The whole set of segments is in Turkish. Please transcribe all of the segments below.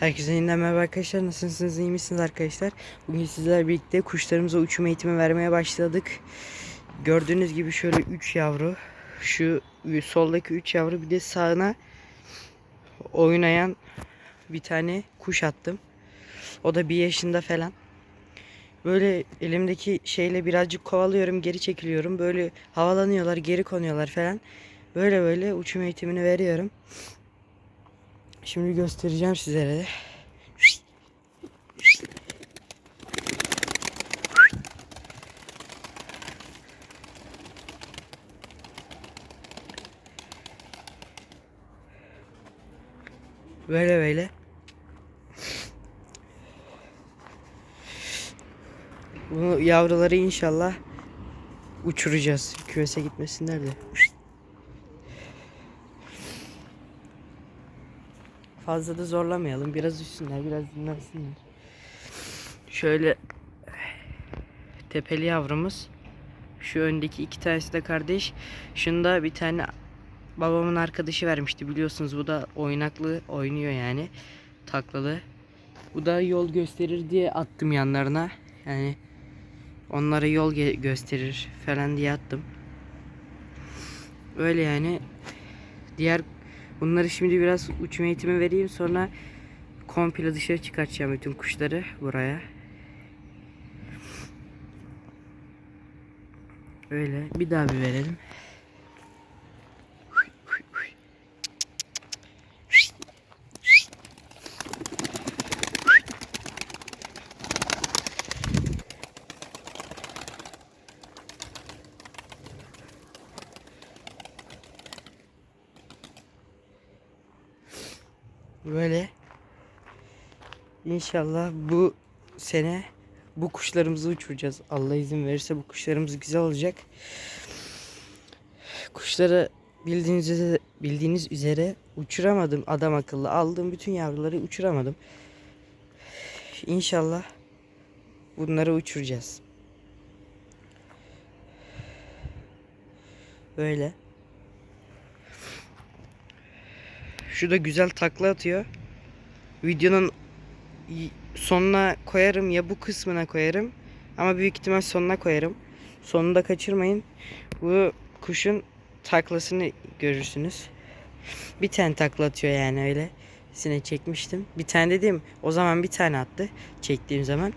Herkese yeniden merhaba arkadaşlar. Nasılsınız? iyi misiniz arkadaşlar? Bugün sizlerle birlikte kuşlarımıza uçum eğitimi vermeye başladık. Gördüğünüz gibi şöyle 3 yavru. Şu soldaki 3 yavru bir de sağına oynayan bir tane kuş attım. O da bir yaşında falan. Böyle elimdeki şeyle birazcık kovalıyorum, geri çekiliyorum. Böyle havalanıyorlar, geri konuyorlar falan. Böyle böyle uçum eğitimini veriyorum. Şimdi göstereceğim sizlere de. Böyle böyle. Bu yavruları inşallah uçuracağız. Küvese gitmesinler de. Fazla da zorlamayalım. Biraz üstünler, biraz dinlensinler. Şöyle tepeli yavrumuz. Şu öndeki iki tanesi de kardeş. Şunda bir tane babamın arkadaşı vermişti biliyorsunuz. Bu da oynaklı oynuyor yani. Taklalı. Bu da yol gösterir diye attım yanlarına. Yani onlara yol gösterir falan diye attım. Öyle yani. Diğer bunları şimdi biraz uçum eğitimi vereyim sonra komple dışarı çıkartacağım bütün kuşları buraya. Öyle bir daha bir verelim. Böyle İnşallah bu sene bu kuşlarımızı uçuracağız. Allah izin verirse bu kuşlarımız güzel olacak. Kuşları bildiğiniz üzere, bildiğiniz üzere uçuramadım adam akıllı. Aldığım bütün yavruları uçuramadım. İnşallah bunları uçuracağız. Böyle. Şu da güzel takla atıyor. Videonun sonuna koyarım ya bu kısmına koyarım. Ama büyük ihtimal sonuna koyarım. Sonunu da kaçırmayın. Bu kuşun taklasını görürsünüz. Bir tane takla atıyor yani öyle. Sine çekmiştim. Bir tane dedim o zaman bir tane attı çektiğim zaman.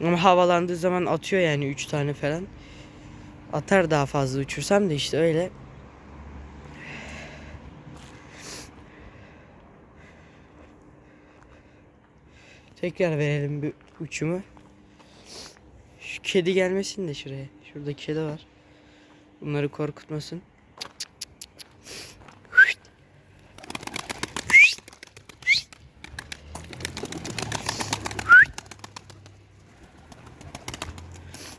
Ama havalandığı zaman atıyor yani 3 tane falan. Atar daha fazla uçursam da işte öyle. Tekrar verelim bir uçumu. Şu kedi gelmesin de şuraya. Şurada kedi var. Bunları korkutmasın.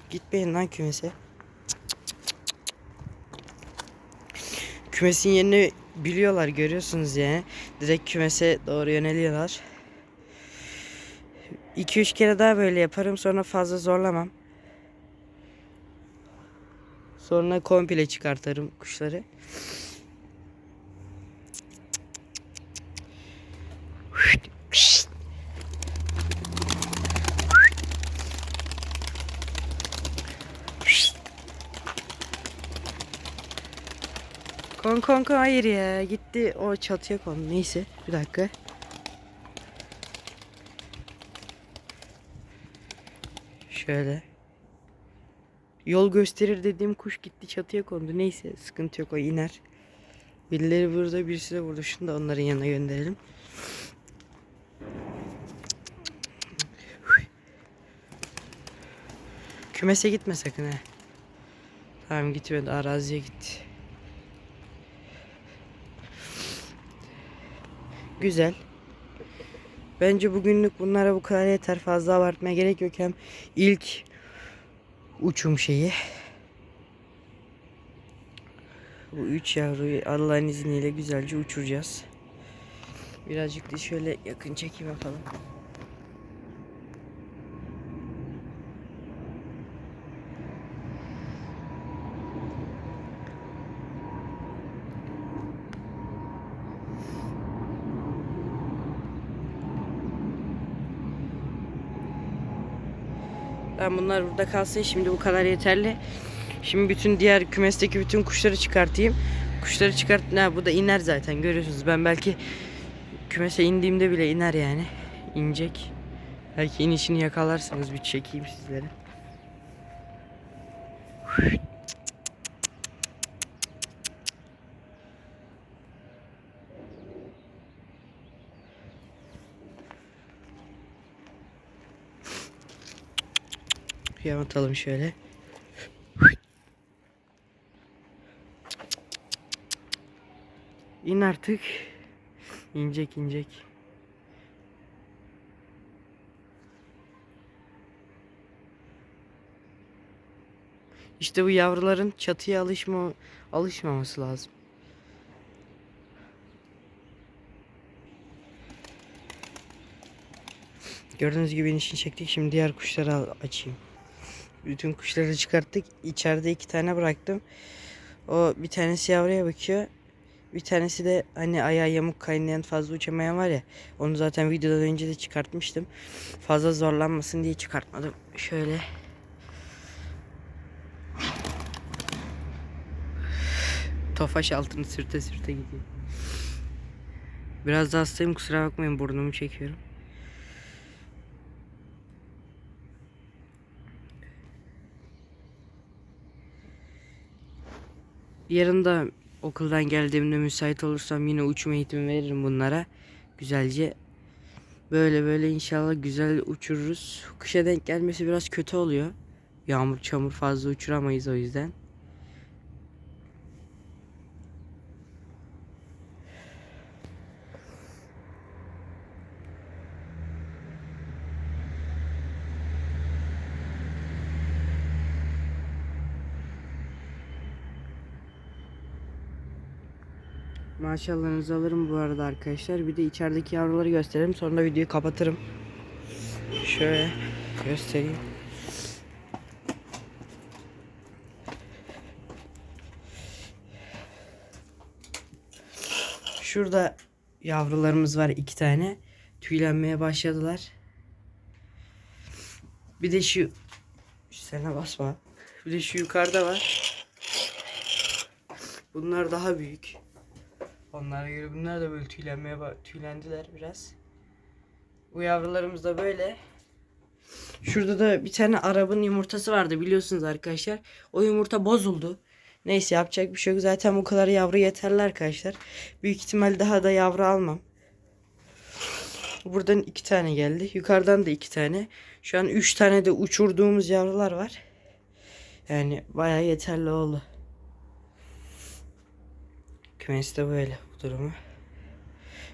Gitmeyin lan kümese. Kümesin yerini biliyorlar görüyorsunuz yani. Direkt kümese doğru yöneliyorlar. 2-3 kere daha böyle yaparım sonra fazla zorlamam. Sonra komple çıkartırım kuşları. Kon kon kon hayır ya gitti o çatıya kon neyse bir dakika. Şöyle. Yol gösterir dediğim kuş gitti çatıya kondu. Neyse sıkıntı yok o iner. Birileri burada birisi de burada. Şunu da onların yanına gönderelim. Kümese gitme sakın ha. Tamam gitmedi araziye gitti. Güzel. Bence bugünlük bunlara bu kadar yeter. Fazla abartmaya gerek yok. Hem ilk uçum şeyi. Bu üç yavruyu Allah'ın izniyle güzelce uçuracağız. Birazcık da şöyle yakın çekim yapalım. Tamam bunlar burada kalsın. Şimdi bu kadar yeterli. Şimdi bütün diğer kümesteki bütün kuşları çıkartayım. Kuşları çıkart. Ne bu da iner zaten görüyorsunuz. Ben belki kümese indiğimde bile iner yani. İnecek. Belki inişini yakalarsanız bir çekeyim sizlere. Atalım şöyle. İn artık. İnecek inecek. İşte bu yavruların çatıya alışma alışmaması lazım. Gördüğünüz gibi inişini çektik. Şimdi diğer kuşları açayım. Bütün kuşları çıkarttık. İçeride iki tane bıraktım. O bir tanesi yavruya bakıyor. Bir tanesi de hani ayağı yamuk kaynayan fazla uçamayan var ya. Onu zaten videodan önce de çıkartmıştım. Fazla zorlanmasın diye çıkartmadım. Şöyle. Tofaş altını sürte sürte gidiyor. Biraz da hastayım kusura bakmayın burnumu çekiyorum. Yarın da okuldan geldiğimde müsait olursam yine uçma eğitimi veririm bunlara. Güzelce böyle böyle inşallah güzel uçururuz. Kışa denk gelmesi biraz kötü oluyor. Yağmur çamur fazla uçuramayız o yüzden. Maşallahınızı alırım bu arada arkadaşlar. Bir de içerideki yavruları gösterelim. Sonra da videoyu kapatırım. Şöyle göstereyim. Şurada yavrularımız var iki tane. Tüylenmeye başladılar. Bir de şu Sana basma. Bir de şu yukarıda var. Bunlar daha büyük. Onlara göre bunlar da böyle tüylenmeye tüylendiler biraz. Bu yavrularımız da böyle. Şurada da bir tane Arap'ın yumurtası vardı biliyorsunuz arkadaşlar. O yumurta bozuldu. Neyse yapacak bir şey yok. Zaten bu kadar yavru yeterli arkadaşlar. Büyük ihtimal daha da yavru almam. Buradan iki tane geldi. Yukarıdan da iki tane. Şu an üç tane de uçurduğumuz yavrular var. Yani bayağı yeterli oldu. Kümeste böyle bu durumu.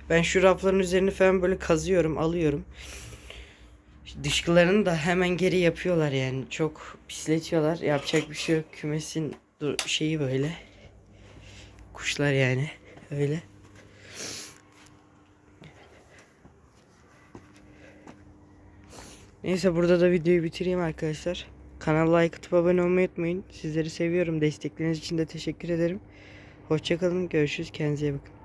Ben şu rafların üzerini falan böyle kazıyorum, alıyorum. Dışkılarını da hemen geri yapıyorlar yani. Çok pisletiyorlar. Yapacak bir şey yok. Kümesin şeyi böyle. Kuşlar yani. Öyle. Neyse burada da videoyu bitireyim arkadaşlar. Kanala like atıp abone olmayı unutmayın. Sizleri seviyorum. Destekleriniz için de teşekkür ederim. Hoşçakalın. Görüşürüz. Kendinize iyi bakın.